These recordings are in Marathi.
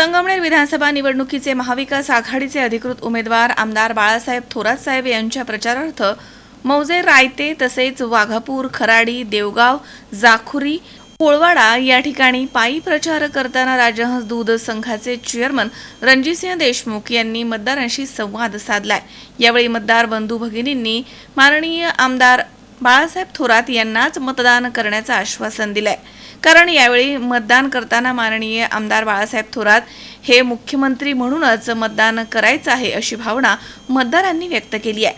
संगमनेर विधानसभा निवडणुकीचे महाविकास आघाडीचे अधिकृत उमेदवार आमदार बाळासाहेब थोरात साहेब यांच्या प्रचारार्थ मौजे रायते तसेच वाघापूर खराडी देवगाव जाखुरी कोळवाडा या ठिकाणी पायी प्रचार करताना राजहंस दूध संघाचे चेअरमन रणजितसिंह देशमुख यांनी मतदारांशी संवाद साधलाय. यावेळी मतदार बंधू भगिनींनी माननीय आमदार बाळासाहेब थोरात यांनाच मतदान करण्याचं आश्वासन दिलंय. कारण यावेळी मतदान करताना माननीय आमदार बाळासाहेब थोरात हे मुख्यमंत्री म्हणूनच मतदान करायचं आहे अशी भावना मतदारांनी व्यक्त केली आहे.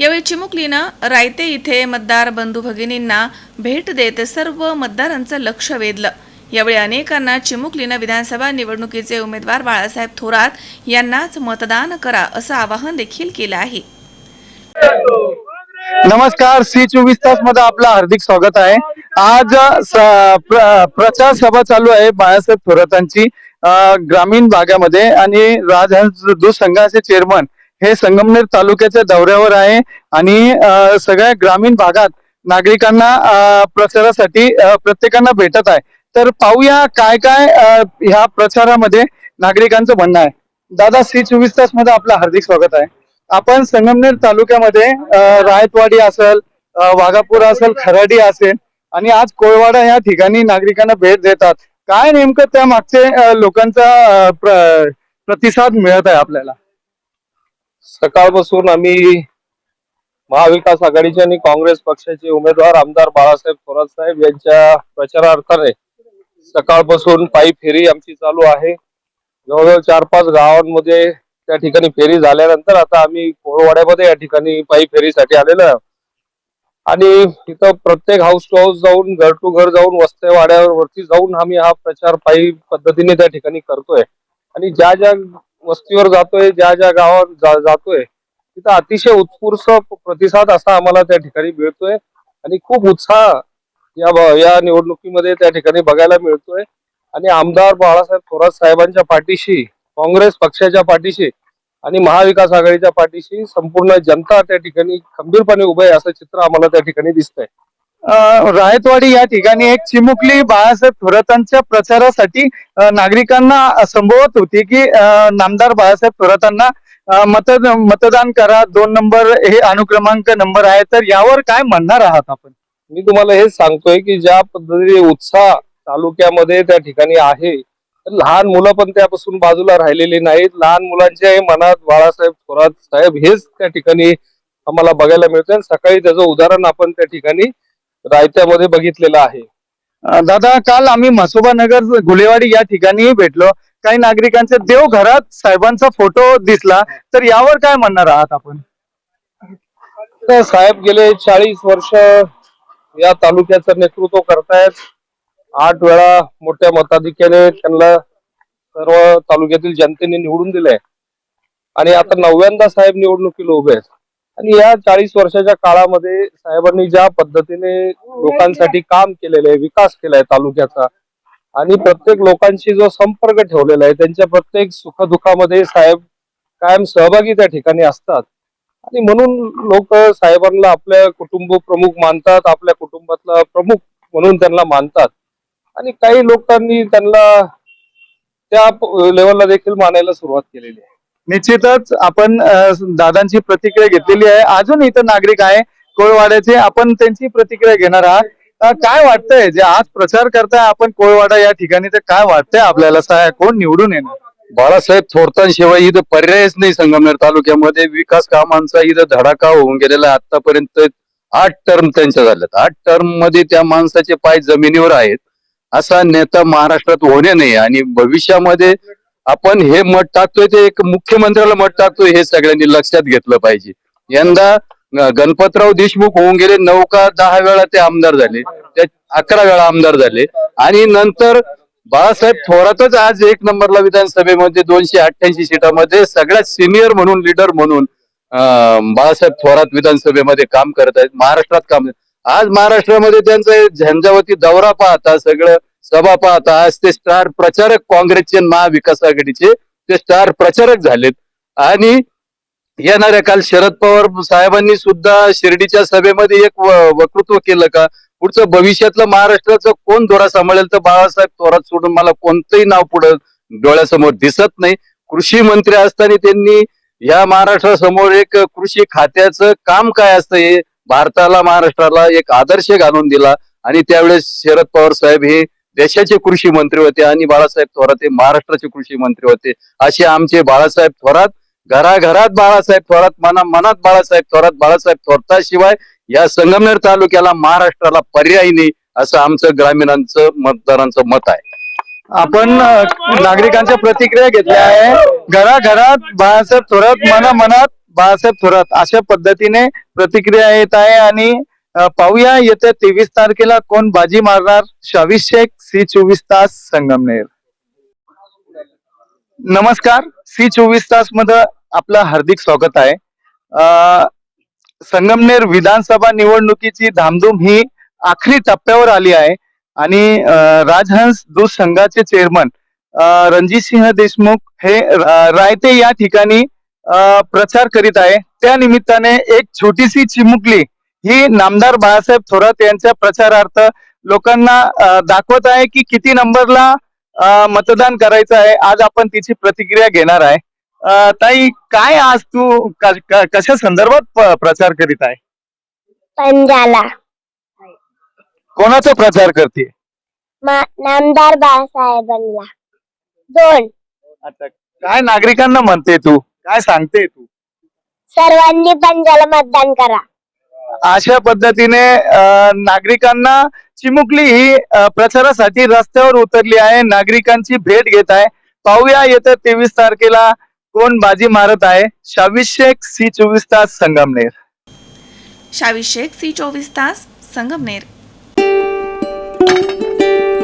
यावेळी चिमुकलीनं रायते इथे मतदार बंधू भगिनींना भेट देत सर्व मतदारांचं लक्ष वेधलं. यावेळी अनेकांना चिमुकलीनं विधानसभा निवडणुकीचे उमेदवार बाळासाहेब थोरात यांनाच मतदान करा असं आवाहन देखील केलं आहे. नमस्कार सी चोवीस तासमध्ये आपलं हार्दिक स्वागत आहे. आज प्र- प्रचार सभा चालू आहे बाळासाहेब थोरातांची ग्रामीण भागामध्ये आणि राजहंस दूध संघाचे चेअरमन हे संगमनेर तालुक्याच्या दौऱ्यावर आहे आणि सगळ्या ग्रामीण भागात नागरिकांना प्रचारासाठी प्रत्येकांना भेटत आहे. तर पाहूया काय काय ह्या प्रचारामध्ये नागरिकांचं म्हणणं आहे. दादा सी चोवीस तासमध्ये आपलं हार्दिक स्वागत आहे. आपण संगमनेर तालुक्यामध्ये रायतवाडी असेल वाघापूर असेल खराडी असेल आणि आज कोळवाडा या ठिकाणी नागरिकांना भेट देतात. काय नेमकं त्या मागचे लोकांचा प्र- प्रतिसाद मिळत आहे आपल्याला? सकाळपासून आम्ही महाविकास आघाडीचे आणि काँग्रेस पक्षाचे उमेदवार आमदार बाळासाहेब थोरात साहेब यांच्या प्रचारार्थाने सकाळपासून पायी फेरी आमची चालू आहे. जवळजवळ चार पाच गावांमध्ये त्या ठिकाणी फेरी झाल्यानंतर आता आम्ही कोळवाड्यामध्ये या ठिकाणी पायी फेरीसाठी आलेलो आहे. आणि तिथं प्रत्येक हाऊस टू हाऊस जाऊन घर टू घर जाऊन वस्त्या वाड्यावरती जाऊन आम्ही हा प्रचार पायी पद्धतीने त्या ठिकाणी करतोय. आणि ज्या ज्या वस्तीवर जातोय ज्या ज्या गावात जा- जातोय तिथं अतिशय उत्स्फूर्त प्रतिसाद असा आम्हाला त्या ठिकाणी मिळतोय. आणि खूप उत्साह या या निवडणुकीमध्ये त्या ठिकाणी बघायला मिळतोय. आणि आमदार बाळासाहेब थोरात साहेबांच्या पाठीशी काँग्रेस पक्षाच्या पाठीशी आणि महाविकास आघाडीच्या पाठीशी संपूर्ण जनता त्या ठिकाणी खंबीरपणे उभे आहे असं चित्र आम्हाला त्या ठिकाणी दिसतंय. रायतवाडी या ठिकाणी एक चिमुकली बाळासाहेब थोरातांच्या प्रचारासाठी नागरिकांना संभवत होती की नामदार बाळासाहेब थोरातांना मत मतदान करा दोन नंबर हे अनुक्रमांक नंबर आहे तर यावर काय म्हणणार आहात आपण? मी तुम्हाला हेच सांगतोय की ज्या पद्धतीने उत्साह तालुक्यामध्ये त्या ठिकाणी आहे लहान मुलं पण त्यापासून बाजूला राहिलेली नाहीत. लहान मुलांच्या मनात बाळासाहेब थोरात साहेब हेच त्या ठिकाणी आम्हाला बघायला मिळतंय. आणि सकाळी त्याचं उदाहरण आपण त्या ठिकाणी रायत्यामध्ये बघितलेलं आहे. दादा काल आम्ही म्हसोबा नगर गुलेवाडी या ठिकाणी भेटलो. काही नागरिकांच्या देवघरात साहेबांचा फोटो दिसला. तर यावर काय म्हणणार आहात आपण? साहेब गेले चाळीस वर्ष या तालुक्याचं नेतृत्व करतायत. आठ वेळा मोठ्या मताधिक्याने त्यांना सर्व तालुक्यातील जनतेने निवडून दिले आणि आता नवव्यांदा साहेब निवडणुकीला उभे आहेत. आणि या चाळीस वर्षाच्या काळामध्ये साहेबांनी ज्या पद्धतीने लोकांसाठी काम केलेलं आहे विकास केलाय तालुक्याचा आणि प्रत्येक लोकांशी जो संपर्क ठेवलेला आहे त्यांच्या प्रत्येक सुखदुःखामध्ये साहेब कायम सहभागी त्या ठिकाणी असतात. आणि म्हणून लोक साहेबांना आपल्या कुटुंब प्रमुख मानतात आपल्या कुटुंबातला प्रमुख म्हणून त्यांना मानतात. आणि काही लोकांनी त्यांना त्या लेवलला देखील मानायला सुरुवात केलेली आहे. निश्चितच आपण दादांची प्रतिक्रिया घेतलेली आहे. अजून इथं नागरिक आहे कोळवाड्याचे. आपण त्यांची प्रतिक्रिया घेणार आहात. काय वाटतंय? जे आज प्रचार करताय आपण कोळवाडा या ठिकाणी तर काय वाटतंय आपल्याला? कोण निवडून येणार? बाळासाहेब थोरतांशिवाय इथं पर्यायच नाही संगमनेर तालुक्यामध्ये. विकास कामांचा इथं धडाका होऊन गेलेला आहे. आतापर्यंत आठ टर्म त्यांच्या झाल्यात. आठ टर्ममध्ये त्या माणसाचे पाय जमिनीवर आहेत. असा नेता महाराष्ट्रात होणे नाही. आणि भविष्यामध्ये आपण हे मत टाकतोय ते एक मुख्यमंत्र्याला मत टाकतोय हे सगळ्यांनी लक्षात घेतलं पाहिजे. यंदा गणपतराव देशमुख होऊन गेले नऊ का दहा वेळा ते आमदार झाले ते अकरा वेळा आमदार झाले. आणि नंतर बाळासाहेब थोरातच आज एक नंबरला विधानसभेमध्ये दोनशे अठ्ठ्याऐंशी सीटामध्ये सगळ्यात सिनियर म्हणून लीडर म्हणून बाळासाहेब थोरात विधानसभेमध्ये काम करत आहेत महाराष्ट्रात काम आज महाराष्ट्रामध्ये त्यांचं झंझावती दौरा पाहता सगळं सभा पाहता आज ते स्टार प्रचारक काँग्रेसचे महाविकास आघाडीचे ते स्टार प्रचारक झालेत. आणि येणाऱ्या काल शरद पवार साहेबांनी सुद्धा शिर्डीच्या सभेमध्ये एक वक्तृत्व केलं का? पुढचं भविष्यातलं महाराष्ट्राचं कोण धोरा सांभाळेल? तर बाळासाहेब थोरात सोडून मला कोणतंही नाव पुढं डोळ्यासमोर दिसत नाही. कृषी मंत्री असताना त्यांनी या महाराष्ट्रासमोर एक कृषी खात्याचं काम काय असतं हे भारताला महाराष्ट्राला एक आदर्श घालून दिला. आणि त्यावेळेस शरद पवार साहेब हे देशाचे कृषी मंत्री होते आणि बाळासाहेब थोरात हे महाराष्ट्राचे कृषी मंत्री होते. असे आमचे बाळासाहेब थोरात घराघरात बाळासाहेब थोरात मना मनात बाळासाहेब थोरात बाळासाहेब थोरताशिवाय या संगमनेर तालुक्याला महाराष्ट्राला पर्याय नाही असं आमचं ग्रामीणांचं मतदारांचं मत आहे. आपण नागरिकांच्या प्रतिक्रिया घेतल्या आहे. घराघरात बाळासाहेब थोरात मना मनात बाळासाहेब थोरात अशा पद्धतीने प्रतिक्रिया येत आहे आणि पाहूया येत्या तेवीस तारखेला कोण बाजी मारणार. शावीस शेख सी चोवीस तास संगमनेर. नमस्कार. सी चोवीस तासमध्ये आपलं हार्दिक स्वागत आहे. संगमनेर विधानसभा निवडणुकीची धामधूम ही आखरी टप्प्यावर आली आहे आणि राजहंस दूध संघाचे चेअरमन रणजित सिंह देशमुख हे रायते या ठिकाणी प्रचार करीत आहे. त्या निमित्ताने एक छोटीशी चिमुकली ही नामदार बाळासाहेब थोरात यांच्या प्रचारार्थ लोकांना दाखवत आहे की किती नंबरला मतदान करायचं आहे. आज आपण तिची प्रतिक्रिया घेणार आहे. ताई काय आज तू कशा संदर्भात प्रचार करीत आहे? पंजाला. कोणाचा प्रचार करते? नामदार बाळासाहेबांना. दोन. आता काय नागरिकांना म्हणते तू? काय सांगते तू? सर्वांनी पंजाला मतदान करा. अशा पद्धतीने अ, नागरिकांना चिमुकली ही अ, प्रचारासाठी रस्त्यावर उतरली आहे. नागरिकांची भेट घेत आहे. पाहूया येत्या तेवीस तारखेला कोण बाजी मारत आहे. शावीस शेख सी चोवीस तास संगमनेर. शावीस शेख सी चोवीस तास संगमनेर.